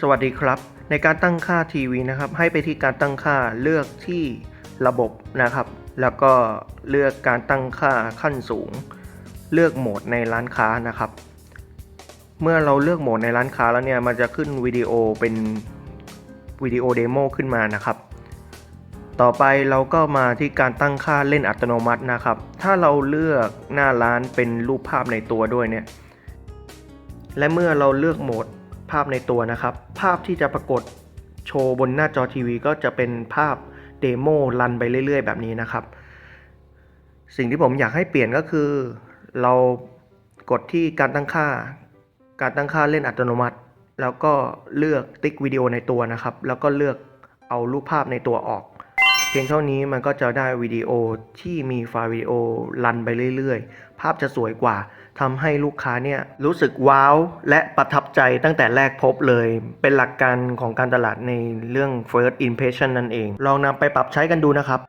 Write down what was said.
สวัสดีครับ ในการตั้งค่าทีวีนะครับ ให้ไปที่การตั้งค่าเลือกที่ระบบนะครับ แล้วก็เลือกการตั้งค่าขั้นสูง เลือกโหมดในร้านค้านะครับ เมื่อเราเลือกโหมดในร้านค้าแล้วเนี่ยมันจะขึ้นวิดีโอเป็นวิดีโอเดโมขึ้นมานะครับ ต่อไปเราก็มาที่การตั้งค่าเล่นอัตโนมัตินะครับ ถ้าเราเลือกหน้าร้านเป็นรูปภาพในตัวด้วยเนี่ยและเมื่อเราเลือกโหมด ภาพในตัวนะครับ ภาพที่จะปรากฏโชว์บนหน้าจอทีวี ก็จะเป็นภาพเดโมรันไปเรื่อย ๆ แบบนี้นะครับ สิ่งที่ผมอยากให้เปลี่ยนก็คือ เรากดที่การตั้งค่า การตั้งค่าเล่นอัตโนมัติ แล้วก็เลือกติ๊กวิดีโอในตัวนะครับ แล้วก็เลือกเอารูปภาพในตัวออก พียงเท่านี้มันก็จะได้วิดีโอที่มีไฟล์วิดีโอรันไปเรื่อยๆ ภาพจะสวยกว่าทำให้ลูกค้าเนี่ยรู้สึกว้าว และประทับใจตั้งแต่แรกพบเลย เป็นหลักการของการตลาดในเรื่อง first impression นั่นเอง ลองนำไปปรับใช้กันดูนะครับ